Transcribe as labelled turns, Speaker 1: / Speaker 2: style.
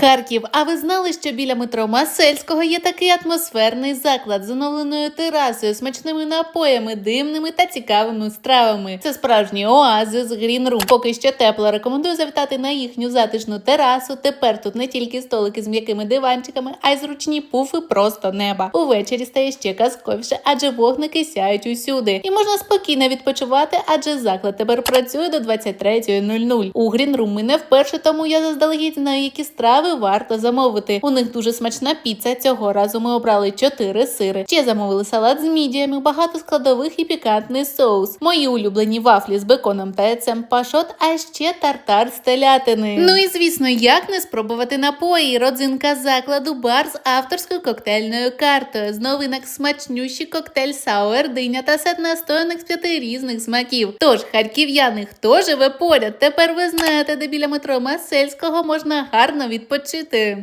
Speaker 1: Харків. А ви знали, що біля метро Масельського є такий атмосферний заклад з оновленою терасою, смачними напоями, димними та цікавими стравами. Це справжній оазис Green Room. Поки що тепло. Рекомендую завітати на їхню затишну терасу. Тепер тут не тільки столики з м'якими диванчиками, а й зручні пуфи просто неба. Увечері стає ще казковіше, адже вогники сяють усюди. І можна спокійно відпочивати, адже заклад тепер працює до 23.00. У Room ми не вперше, тому я заздалегідь знаю, які страви варто замовити. У них дуже смачна піца. Цього разу ми обрали 4 сири. Ще замовили салат з мідіями, багато складових і пікантний соус. Мої улюблені вафлі з беконом та яйцем пашот, а ще тартар з телятини. Ну і звісно, як не спробувати напої. Родзинка закладу бар з авторською коктейльною картою. З новинок смачнющий коктейль сауер, диня та сет настоянок з п'яти різних смаків. Тож, харків'яни, хто живе поряд? Тепер ви знаєте, де біля метро Масельського можна гарно відпочити.